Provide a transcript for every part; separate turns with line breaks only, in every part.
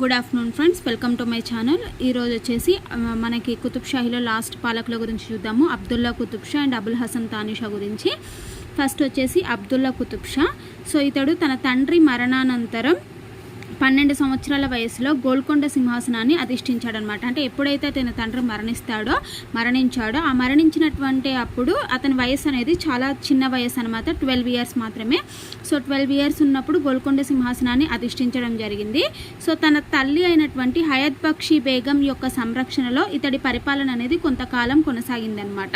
Good afternoon friends welcome to my channel ఈరోజు వచ్చేసి మనకి కుతుబ్ షాహీలో లాస్ట్ పాలకుల గురించి చూద్దాము. అబ్దుల్లా కుతుబ్ షా అండ్ అబుల్ హసన్ తానిషా గురించి. ఫస్ట్ వచ్చేసి అబ్దుల్లా కుతుబ్ షా సో ఇతడు తన తండ్రి మరణానంతరం పన్నెండు సంవత్సరాల వయసులో గోల్కొండ సింహాసనాన్ని అధిష్ఠించాడనమాట. అంటే ఎప్పుడైతే తన తండ్రి మరణిస్తాడో మరణించాడో ఆ మరణించినటువంటి అప్పుడు అతని వయసు అనేది చాలా చిన్న వయసు అనమాట ట్వెల్వ్ ఇయర్స్ మాత్రమే. సో ట్వెల్వ్ ఇయర్స్ ఉన్నప్పుడు గోల్కొండ సింహాసనాన్ని అధిష్ఠించడం జరిగింది. సో తన తల్లి అయినటువంటి హయత్ బక్షి బేగం యొక్క సంరక్షణలో ఇతడి పరిపాలన అనేది కొంతకాలం కొనసాగిందనమాట.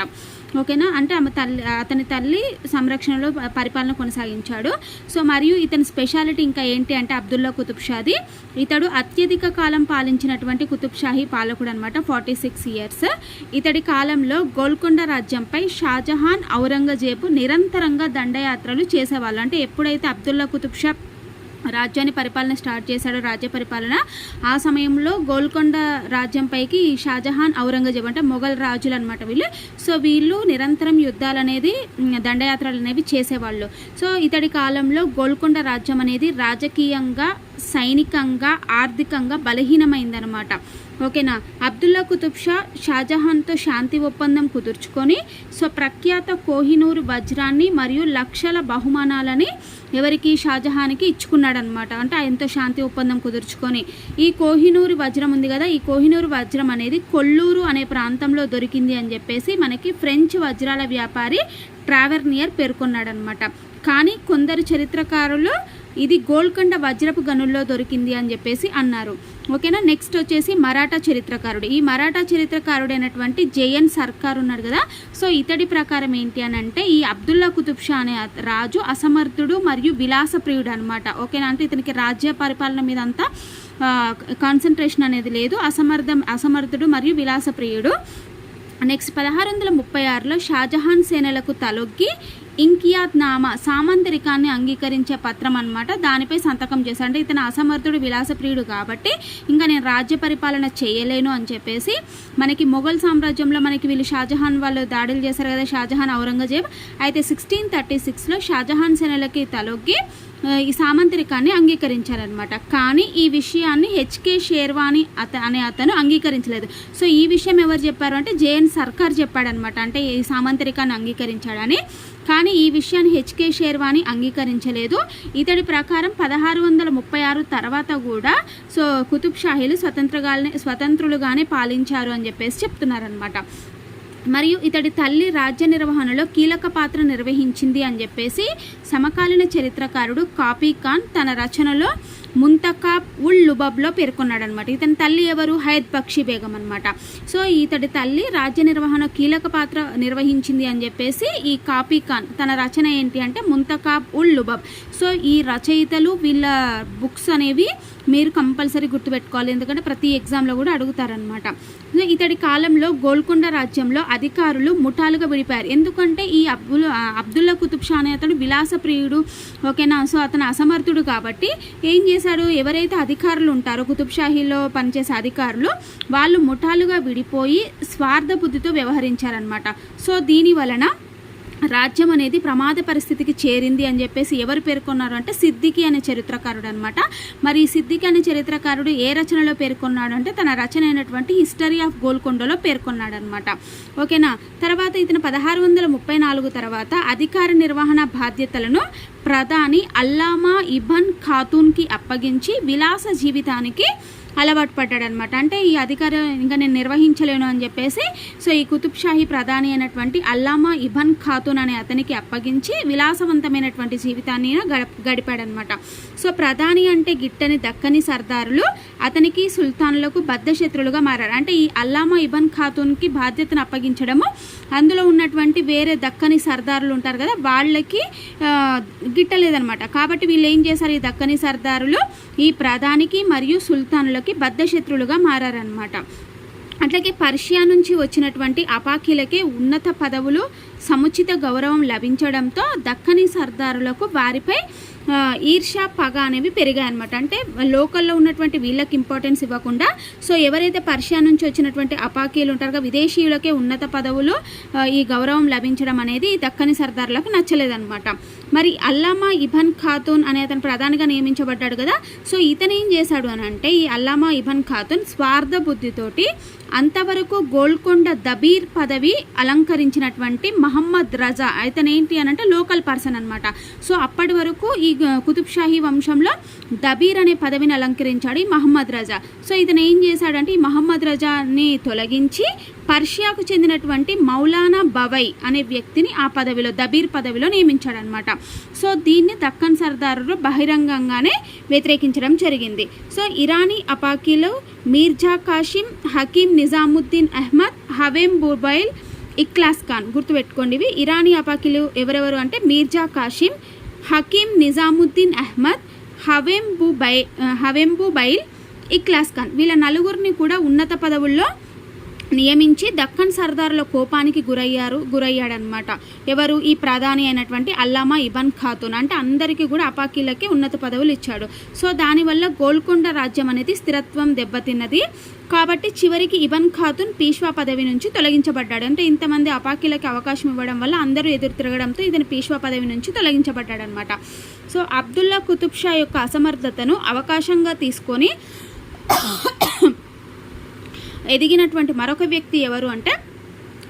ఓకేనా? అంటే ఆమె తల్లి అతని తల్లి సంరక్షణలో పరిపాలన కొనసాగించాడు. సో మరియు ఇతని స్పెషాలిటీ ఇంకా ఏంటి అంటే అబ్దుల్లా కుతుబ్ షాది. ఇతడు అత్యధిక కాలం పాలించినటువంటి కుతుబ్ షాహీ పాలకుడు అనమాట ఫార్టీ సిక్స్ ఇయర్స్. ఇతడి కాలంలో గోల్కొండ రాజ్యంపై షాజహాన్ ఔరంగజేబు నిరంతరంగా దండయాత్రలు చేసేవాళ్ళు. అంటే ఎప్పుడైతే అబ్దుల్లా కుతుబ్ షా రాజ్యాన్ని పరిపాలన స్టార్ట్ చేశాడు రాజ్య పరిపాలన ఆ సమయంలో గోల్కొండ రాజ్యంపైకి ఈ షాజహాన్ ఔరంగజేబ్ అంటే మొఘల్ రాజులు అనమాట వీళ్ళు. సో వీళ్ళు నిరంతరం యుద్ధాలు అనేది దండయాత్రలు అనేవి చేసేవాళ్ళు. సో ఇతడి కాలంలో గోల్కొండ రాజ్యం అనేది రాజకీయంగా సైనికంగా ఆర్థికంగా బలహీనమైందనమాట. ఓకేనా? అబ్దుల్లా కుతుబ్ షా షాజహాన్తో శాంతి ఒప్పందం కుదుర్చుకొని సో ప్రఖ్యాత కోహినూరు వజ్రాన్ని మరియు లక్షల బహుమానాలని ఎవరికి షాజహాన్కి ఇచ్చుకున్నాడనమాట. అంటే ఆయనతో శాంతి ఒప్పందం కుదుర్చుకొని. ఈ కోహినూరు వజ్రం ఉంది కదా ఈ కోహినూరు వజ్రం అనేది కొల్లూరు అనే ప్రాంతంలో దొరికింది అని చెప్పేసి మనకి ఫ్రెంచ్ వజ్రాల వ్యాపారి ట్రావెర్నియర్ పేర్కొన్నాడనమాట. కానీ కొందరు చరిత్రకారులు ఇది గోల్కొండ వజ్రపు గనుల్లో దొరికింది అని చెప్పేసి అన్నారు. ఓకేనా? నెక్స్ట్ వచ్చేసి మరాఠా చరిత్రకారుడు. ఈ మరాఠా చరిత్రకారుడైనటువంటి జేఎన్ సర్కార్ ఉన్నాడు కదా. సో ఇతడి ప్రకారం ఏంటి అని అంటే ఈ అబ్దుల్లా కుతుబ్ షా అనే రాజు అసమర్థుడు మరియు విలాసప్రియుడు అనమాట ఓకేనా? అంటే ఇతనికి రాజ్య పరిపాలన మీద అంతా కాన్సన్ట్రేషన్ అనేది లేదు. అసమర్థం అసమర్థుడు మరియు విలాసప్రియుడు నెక్స్ట్ పదహారు వందల ముప్పై ఆరులో షాజహాన్ సేనలకు తలొగ్గి ఇంకియాత్ నామా సామంతరికాన్ని అంగీకరించే పత్రం అనమాట దానిపై సంతకం చేశాడు. అంటే ఇతను అసమర్థుడు విలాసప్రియుడు కాబట్టి ఇంకా నేను రాజ్య పరిపాలన చేయలేను అని చెప్పేసి మనకి మొఘల్ సామ్రాజ్యంలో మనకి వీళ్ళు షాజహాన్ వాళ్ళు దాడులు చేశారు కదా షాజహాన్ ఔరంగజేబ్. అయితే సిక్స్టీన్ థర్టీ సిక్స్లో షాజహాన్ సేనలకి తలొగ్గి ఈ సామంతరికాన్ని అంగీకరించారనమాట కానీ ఈ విషయాన్ని హెచ్కే షేర్వాణి అత అనే అతను అంగీకరించలేదు. సో ఈ విషయం ఎవరు చెప్పారు అంటే జేఎన్ సర్కార్ చెప్పాడనమాట అంటే ఈ సామంతరికాన్ని అంగీకరించాడని. కానీ ఈ విషయాన్ని హెచ్కే షేర్వాణి అంగీకరించలేదు. ఇతడి ప్రకారం పదహారు వందల ముప్పై ఆరు తర్వాత కూడా సో కుతుబ్ షాహీలు స్వతంత్రగానే స్వతంత్రులుగానే పాలించారు అని చెప్పేసి చెప్తున్నారనమాట మరియు ఇతడి తల్లి రాజ్య నిర్వహణలో కీలక పాత్ర నిర్వహించింది అని చెప్పేసి సమకాలీన చరిత్రకారుడు కాపీ ఖాన్ తన రచనలో ముంతకాబ్ ఉల్ లుబబ్లో పేర్కొన్నాడనమాట ఇతని తల్లి ఎవరు? హైద్ బక్షి బేగం అనమాట సో ఇతడి తల్లి రాజ్య నిర్వహణ కీలక పాత్ర నిర్వహించింది అని చెప్పేసి ఈ కాపీ ఖాన్ తన రచన ఏంటి అంటే ముంతకాబ్ ఉల్ లుబబ్. సో ఈ రచయితలు వీళ్ళ బుక్స్ అనేవి మీరు కంపల్సరీ గుర్తుపెట్టుకోవాలి. ఎందుకంటే ప్రతి ఎగ్జామ్లో కూడా అడుగుతారనమాట సో ఇతడి కాలంలో గోల్కొండ రాజ్యంలో అధికారులు ముఠాలుగా విడిపారు. ఎందుకంటే ఈ అబ్దుల్ అబ్దుల్లా కుతుబ్ షా అనే అతడు విలాసప్రియుడు ఓకేనా? సో అతను అసమర్థుడు కాబట్టి ఏం చేశాడు? ఎవరైతే అధికారులు ఉంటారో కుతుబ్ షాహీలో పనిచేసే అధికారులు వాళ్ళు ముఠాలుగా విడిపోయి స్వార్థ బుద్ధితో వ్యవహరించారనమాట సో దీని వలన రాజ్యం అనేది ప్రమాద పరిస్థితికి చేరింది అని చెప్పేసి ఎవరు పేర్కొన్నారు అంటే సిద్దికి అనే చరిత్రకారుడు అనమాట మరి ఈ సిద్దికి అనే చరిత్రకారుడు ఏ రచనలో పేర్కొన్నాడు అంటే తన రచన అయినటువంటి హిస్టరీ ఆఫ్ గోల్కొండలో పేర్కొన్నాడు అనమాట ఓకేనా? తర్వాత ఇతను పదహారు వందల ముప్పై నాలుగు తర్వాత అధికార నిర్వహణ బాధ్యతలను ప్రధాని అల్లామా ఇబన్ ఖాతూన్కి అప్పగించి విలాస జీవితానికి అలవాటు పడ్డాడు అనమాట అంటే ఈ అధికారం ఇంకా నేను నిర్వహించలేను అని చెప్పేసి సో ఈ కుతుబ్ షాహీ ప్రధాని అయినటువంటి అల్లామా ఇబన్ ఖాతూన్ అనే అతనికి అప్పగించి విలాసవంతమైనటువంటి జీవితాన్ని గడప గడిపాడనమాట. సో ప్రధాని అంటే గిట్టని దక్కని సర్దారులు అతనికి సుల్తాన్లకు బద్ధ శత్రులుగా మారారు. అంటే ఈ అల్లామా ఇబన్ ఖాతూన్కి బాధ్యతను అప్పగించడము అందులో ఉన్నటువంటి వేరే దక్కని సర్దారులు ఉంటారు కదా వాళ్ళకి గిట్టలేదనమాట కాబట్టి వీళ్ళు ఏం చేశారు? ఈ దక్కని సర్దారులు ఈ ప్రధానికి మరియు సుల్తానులకి బద్ధశత్రులుగా మారారనమాట అట్లాగే పర్షియా నుంచి వచ్చినటువంటి అపాకీలకే ఉన్నత పదవులు సముచిత గౌరవం లభించడంతో దక్కని సర్దారులకు వారిపై ఈర్ష పగ అనేవి పెరిగాయి అనమాట అంటే లోకల్లో ఉన్నటువంటి వీళ్ళకి ఇంపార్టెన్స్ ఇవ్వకుండా సో ఎవరైతే పర్షియా నుంచి వచ్చినటువంటి అపాకీలు ఉంటారో కదా, విదేశీయులకే ఉన్నత పదవులు ఈ గౌరవం లభించడం అనేది దక్కని సర్దారులకు నచ్చలేదనమాట మరి అల్లామా ఇబన్ ఖాతూన్ అనే అతను ప్రధానిగా నియమించబడ్డాడు కదా సో ఇతను ఏం చేశాడు అని అంటే ఈ అల్లామా ఇబన్ ఖాతూన్ స్వార్థ బుద్ధితోటి అంతవరకు గోల్కొండ దబీర్ పదవి అలంకరించినటువంటి మహా మహమ్మద్ రజా ఇతను ఏంటి అని అంటే లోకల్ పర్సన్ అనమాట సో అప్పటి వరకు ఈ కుతుబ్షాహీ కుతుబ్ షాహీ వంశంలో దబీర్ అనే పదవిని అలంకరించాడు ఈ మహమ్మద్ రజా. సో ఇతను ఏం చేశాడంటే ఈ మహమ్మద్ రజాని తొలగించి పర్షియాకు చెందినటువంటి మౌలానా బవై అనే వ్యక్తిని ఆ పదవిలో దబీర్ పదవిలో నియమించాడనమాట సో దీన్ని దక్కన్ సర్దారులు బహిరంగంగానే వ్యతిరేకించడం జరిగింది. సో ఇరానీ అపాకీలో మీర్జా కాషిం హకీం నిజాముద్దీన్ అహ్మద్ హవేం బుబైల్ ఇక్లాస్ ఖాన్ గుర్తుపెట్టుకోండి ఇవి. ఇరానీ అపాకిలు ఎవరెవరు అంటే మీర్జా కాషిం హకీం నిజాముద్దీన్ అహ్మద్ హవెంబు బై హవెంబు బైల్ ఇక్లాస్ ఖాన్. వీళ్ళ నలుగురిని కూడా ఉన్నత పదవుల్లో నియమించి దక్కన్ సర్దార్ల కోపానికి గురయ్యారు గురయ్యాడనమాట ఎవరు? ఈ ప్రధాని అయినటువంటి అల్లామా ఇబన్ ఖాతున్. అంటే అందరికీ కూడా అపాకీలకి ఉన్నత పదవులు ఇచ్చాడు. సో దానివల్ల గోల్కొండ రాజ్యం అనేది స్థిరత్వం దెబ్బతిన్నది. కాబట్టి చివరికి ఇబన్ ఖాతున్ పీష్వా పదవి నుంచి తొలగించబడ్డాడు. అంటే ఇంతమంది అపాకీలకి అవకాశం ఇవ్వడం వల్ల అందరూ ఎదురు తిరగడంతో ఇతను పీష్వా పదవి నుంచి తొలగించబడ్డాడు అనమాట సో అబ్దుల్లా కుతుబ్ షా యొక్క అసమర్థతను అవకాశంగా తీసుకొని ఎదిగినటువంటి మరొక వ్యక్తి ఎవరు అంటే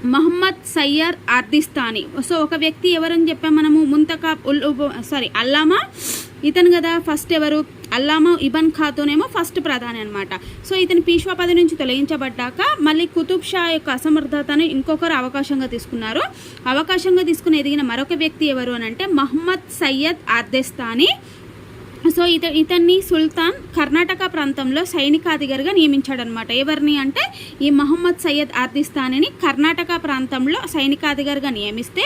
మహమ్మద్ సయ్యర్ ఆర్దిస్తాని సో ఒక వ్యక్తి ఎవరని చెప్పాం మనము? ముంతకా ఉల్ సారీ అల్లామా ఇతను కదా ఫస్ట్ ఎవరు? అల్లామా ఇబన్ ఖాతూనేమో ఫస్ట్ ప్రధాని అనమాట సో ఇతను పీష్వా పదవి నుంచి తొలగించబడ్డాక మళ్ళీ కుతుబ్ షా యొక్క అసమర్థతను ఇంకొకరు అవకాశంగా తీసుకున్నారు. అవకాశంగా తీసుకుని ఎదిగిన మరొక వ్యక్తి ఎవరు అని అంటే మహమ్మద్ సయ్యద్ ఆర్దెస్తాని సో ఇత ఇతన్ని సుల్తాన్ కర్ణాటక ప్రాంతంలో సైనికాధికారిగా నియమించాడనమాట ఎవరిని అంటే ఈ మహమ్మద్ సయ్యద్ ఆర్దిస్తానిని కర్ణాటక ప్రాంతంలో సైనికాధికారిగా నియమిస్తే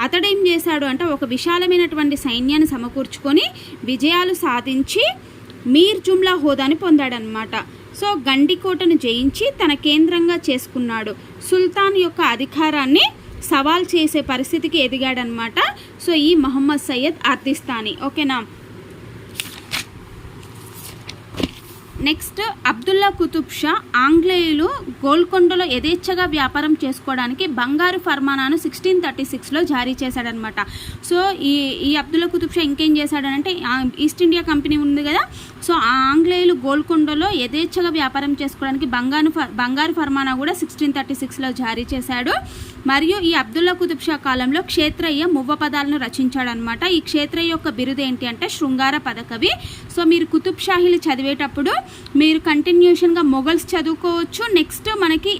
అతడేం చేశాడు అంటే ఒక విశాలమైనటువంటి సైన్యాన్ని సమకూర్చుకొని విజయాలు సాధించి మీర్ జుమ్లా హోదాని పొందాడనమాట సో గండికోటను జయించి తన కేంద్రంగా చేసుకున్నాడు. సుల్తాన్ యొక్క అధికారాన్ని సవాల్ చేసే పరిస్థితికి ఎదిగాడనమాట సో ఈ మహమ్మద్ సయ్యద్ ఆర్దిస్తాని. ఓకేనా? నెక్స్ట్ అబ్దుల్లా కుతుబ్ షా ఆంగ్లేయులు గోల్కొండలో యథేచ్ఛగా వ్యాపారం చేసుకోవడానికి బంగారు ఫర్మానాను సిక్స్టీన్ థర్టీ సిక్స్లో జారీ చేశాడనమాట సో ఈ ఈ అబ్దుల్లా కుతుబ్ షా ఇంకేం చేశాడనంటే ఈస్ట్ ఇండియా కంపెనీ ఉంది కదా సో ఆ ఆంగ్లేయులు గోల్కొండలో యథేచ్ఛగా వ్యాపారం చేసుకోవడానికి బంగారు బంగారు ఫర్మానా కూడా సిక్స్టీన్ థర్టీ సిక్స్లో జారీ చేశాడు. మరియు ఈ అబ్దుల్లా కుతుబ్ షా కాలంలో క్షేత్రయ్య మువ్వ పదాలను రచించాడనమాట ఈ క్షేత్రయ్య యొక్క బిరుదు ఏంటి అంటే శృంగార పదకవి. సో మీరు కుతుబ్ షాహీలు చదివేటప్పుడు మీరు కంటిన్యూషన్గా మొఘల్స్ చదువుకోవచ్చు. నెక్స్ట్ మనకి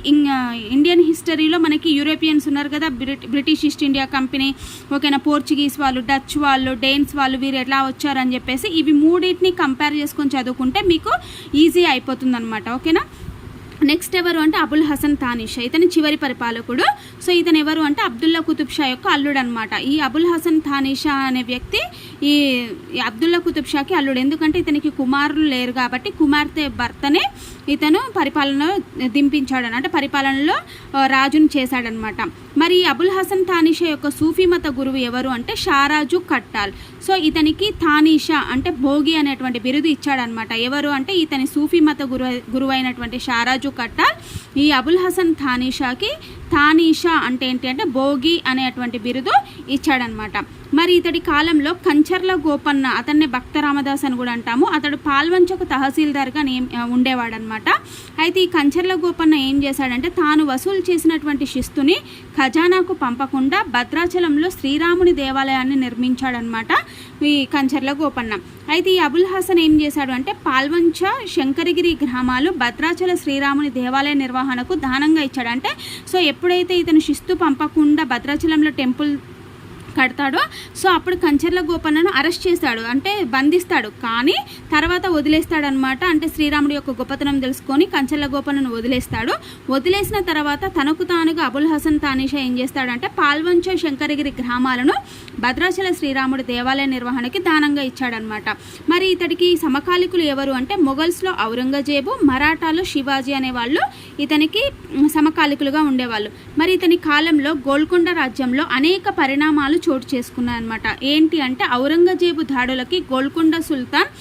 ఇండియన్ హిస్టరీలో మనకి యూరోపియన్స్ ఉన్నారు కదా బ్రిటిష్ ఈస్ట్ ఇండియా కంపెనీ. ఓకేనా పోర్చుగీస్ వాళ్ళు డచ్ వాళ్ళు డేన్స్ వాళ్ళు వీరు ఎలా వచ్చారని చెప్పేసి ఇవి మూడింటిని కంపేర్ చేసుకొని చదువుకుంటే మీకు ఈజీ అయిపోతుంది అనమాట ఓకేనా? నెక్స్ట్ ఎవరు అంటే అబుల్ హసన్ తానిషా. ఇతని చివరి పరిపాలకుడు. సో ఇతను ఎవరు అంటే అబ్దుల్లా కుతుబ్ షా యొక్క అల్లుడు అనమాట ఈ అబుల్ హసన్ తానిషా అనే వ్యక్తి ఈ అబ్దుల్లా కుతుబ్ షాకి అల్లుడు. ఎందుకంటే ఇతనికి కుమారులు లేరు కాబట్టి కుమార్తె భర్తనే ఇతను పరిపాలన దింపించాడు అంటే పరిపాలనలో రాజును చేశాడనమాట మరి ఈ అబుల్ హసన్ తానిషా యొక్క సూఫీ మత గురువు ఎవరు అంటే షారాజు కట్టాల్. సో ఇతనికి తానీషా అంటే భోగి అనేటువంటి బిరుదు ఇచ్చాడనమాట ఎవరు అంటే ఇతని సూఫీ మత గురు గురువు అయినటువంటి షారాజు కట్టాల్ ఈ అబుల్ హసన్ థానీషాకి థానీషా అంటే ఏంటి అంటే భోగి అనేటువంటి బిరుదు ఇచ్చాడనమాట. మరి ఇతడి కాలంలో కంచర్ల గోపన్న అతన్ని భక్త రామదాస్ అని కూడా అంటాము. అతడు పాల్వంచకు తహసీల్దార్గా నేమ్ ఉండేవాడనమాట అయితే ఈ కంచర్ల గోపన్న ఏం చేశాడంటే తాను వసూలు చేసినటువంటి శిస్తుని ఖజానాకు పంపకుండా భద్రాచలంలో శ్రీరాముని దేవాలయాన్ని నిర్మించాడనమాట ఈ కంచర్ల గోపన్న. అయితే ఈ అబుల్ హసన్ ఏం చేశాడు అంటే పాల్వంచ శంకరగిరి గ్రామాలు భద్రాచల శ్రీరాముని దేవాలయ నిర్వహణకు దానంగా ఇచ్చాడు. అంటే సో ఎప్పుడైతే ఇతను శిస్తు పంపకుండా భద్రాచలంలో టెంపుల్ కడతాడో సో అప్పుడు కంచర్ల గోపన్నను అరెస్ట్ చేస్తాడు అంటే బంధిస్తాడు. కానీ తర్వాత వదిలేస్తాడనమాట అంటే శ్రీరాముడి యొక్క గొప్పతనం తెలుసుకొని కంచర్ల గోపన్నను వదిలేస్తాడు. వదిలేసిన తర్వాత తనకు తానుగా అబుల్ హసన్ తానీషా ఏం చేస్తాడంటే పాల్వంచ శంకరగిరి గ్రామాలను భద్రాచల శ్రీరాముడి దేవాలయ నిర్వహణకి దానంగా ఇచ్చాడనమాట మరి ఇతడికి సమకాలికులు ఎవరు అంటే మొఘల్స్లో ఔరంగజేబు మరాఠాలో శివాజీ అనే వాళ్ళు ఇతనికి సమకాలికులుగా ఉండేవాళ్ళు. మరి ఇతని కాలంలో గోల్కొండ రాజ్యంలో అనేక పరిణామాలు చోటు చేసుకున్నాయన్నమాట ఏంటి అంటే ఔరంగజేబు దాడులకి గోల్కొండ సుల్తాన్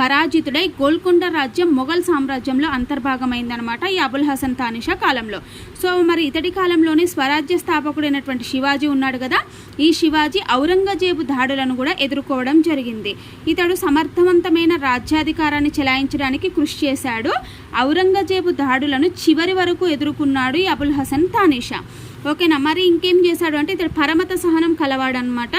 పరాజితుడై గోల్కొండ రాజ్యం మొఘల్ సామ్రాజ్యంలో అంతర్భాగమైందనమాట ఈ అబుల్ హసన్ తానిషా కాలంలో. సో మరి ఇతడి కాలంలోనే స్వరాజ్య స్థాపకుడైనటువంటి శివాజీ ఉన్నాడు కదా. ఈ శివాజీ ఔరంగజేబు దాడులను కూడా ఎదుర్కోవడం జరిగింది. ఇతడు సమర్థవంతమైన రాజ్యాధికారాన్ని చెలాయించడానికి కృషి చేశాడు. ఔరంగజేబు దాడులను చివరి వరకు ఎదుర్కొన్నాడు ఈ అబుల్ హసన్ తానిషా. ఓకేనా? మరి ఇంకేం చేశాడు అంటే ఇతడు పరమత సహనం కలవాడనమాట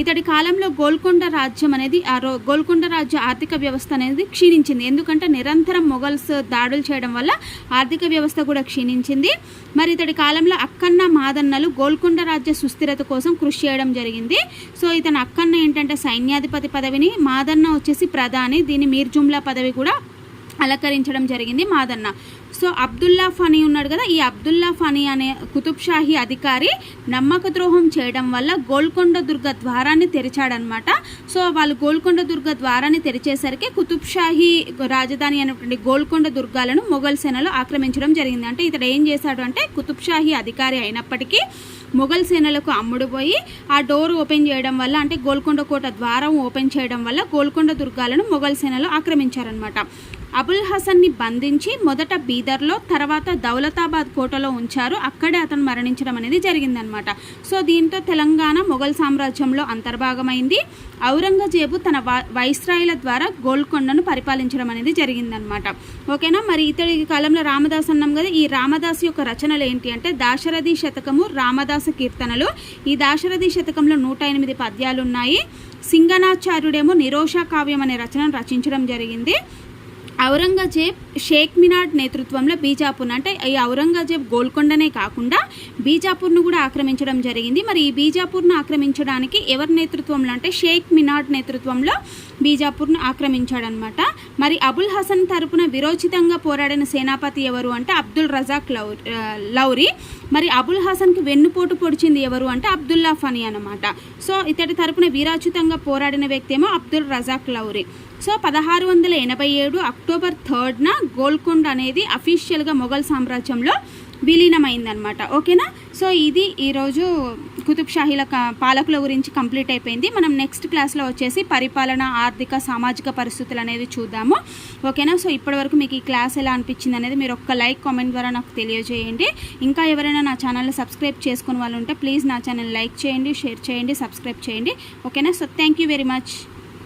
ఇతడి కాలంలో గోల్కొండ రాజ్యం అనేది ఆ రో గోల్కొండ రాజ్య ఆర్థిక వ్యవస్థ అనేది క్షీణించింది. ఎందుకంటే నిరంతరం మొఘల్స్ దాడులు చేయడం వల్ల ఆర్థిక వ్యవస్థ కూడా క్షీణించింది. మరి ఇతడి కాలంలో అక్కన్న మాదన్నలు గోల్కొండ రాజ్య సుస్థిరత కోసం కృషి చేయడం జరిగింది. సో ఇతను అక్కన్న ఏంటంటే సైన్యాధిపతి పదవిని మాదన్న వచ్చేసి ప్రధాని దీని మీర్జుమ్లా పదవి కూడా అలంకరించడం జరిగింది మాదన్న. సో అబ్దుల్లా ఫనీ ఉన్నాడు కదా ఈ అబ్దుల్లా ఫనీ అనే కుతుబ్ షాహీ అధికారి నమ్మక ద్రోహం చేయడం వల్ల గోల్కొండ దుర్గ ద్వారాన్ని తెరిచాడనమాట. సో వాళ్ళు గోల్కొండ దుర్గ ద్వారాన్ని తెరిచేసరికి కుతుబ్ షాహీ రాజధాని అనేటువంటి గోల్కొండ దుర్గాలను మొఘల్ సేనలు ఆక్రమించడం జరిగింది. అంటే ఇతడు ఏం చేశాడు అంటే కుతుబ్ షాహీ అధికారి అయినప్పటికీ మొఘల్ సేనలకు అమ్ముడుపోయి ఆ డోర్ ఓపెన్ చేయడం వల్ల అంటే గోల్కొండ కోట ద్వారం ఓపెన్ చేయడం వల్ల గోల్కొండ దుర్గాలను మొఘల్ సేనలు ఆక్రమించారనమాట. అబుల్ హసన్ని బంధించి మొదట బీదర్లో తర్వాత దౌలతాబాద్ కోటలో ఉంచారు. అక్కడే అతను మరణించడం అనేది జరిగిందనమాట. సో దీంతో తెలంగాణ మొఘల్ సామ్రాజ్యంలో అంతర్భాగమైంది. ఔరంగజేబు తన వైస్రాయిల ద్వారా గోల్కొండను పరిపాలించడం అనేది జరిగిందనమాట. ఓకేనా? మరి ఇతడి కాలంలో రామదాస్ అన్నాం కదా ఈ రామదాస్ యొక్క రచనలు ఏంటి అంటే దాశరథి శతకము రామదాస కీర్తనలు. ఈ దాశరథి శతకంలో నూట ఎనిమిది పద్యాలు ఉన్నాయి సింగనాచార్యుడేమో నిరోషా కావ్యం అనే రచనను రచించడం జరిగింది. ఔరంగజేబ్ షేక్ మినాడ్ నేతృత్వంలో బీజాపూర్ అంటే ఈ ఔరంగజేబ్ గోల్కొండనే కాకుండా బీజాపూర్ను కూడా ఆక్రమించడం జరిగింది. మరి ఈ బీజాపూర్ను ఆక్రమించడానికి ఎవరి నేతృత్వంలో అంటే షేక్ మినాడ్ నేతృత్వంలో బీజాపూర్ను ఆక్రమించాడనమాట మరి అబుల్ హసన్ తరపున విరోచితంగా పోరాడిన సేనాపతి ఎవరు అంటే అబ్దుల్ రజాక్ లౌ లౌరి. మరి అబుల్ హసన్కి వెన్నుపోటు పొడిచింది ఎవరు అంటే అబ్దుల్లా ఫనీ అనమాట సో ఇతడి తరపున వీరాచితంగా పోరాడిన వ్యక్తి ఏమో అబ్దుల్ రజాక్ లౌరి. సో పదహారు వందల ఎనభై ఏడు అక్టోబర్ థర్డ్న గోల్కొండ అనేది అఫీషియల్గా మొఘల్ సామ్రాజ్యంలో విలీనమైందనమాట ఓకేనా? సో ఇది ఈరోజు కుతుబ్ షాహీల పాలకుల గురించి కంప్లీట్ అయిపోయింది. మనం నెక్స్ట్ క్లాస్లో వచ్చేసి పరిపాలన ఆర్థిక సామాజిక పరిస్థితులు అనేది చూద్దాము. ఓకేనా? సో ఇప్పటివరకు మీకు ఈ క్లాస్ ఎలా అనిపించింది అనేది మీరు ఒక్క లైక్ కామెంట్ ద్వారా నాకు తెలియజేయండి. ఇంకా ఎవరైనా నా ఛానల్ని సబ్స్క్రైబ్ చేసుకుని వాళ్ళు ఉంటే ప్లీజ్ నా ఛానల్ లైక్ చేయండి షేర్ చేయండి సబ్స్క్రైబ్ చేయండి. ఓకేనా? So thank you very much.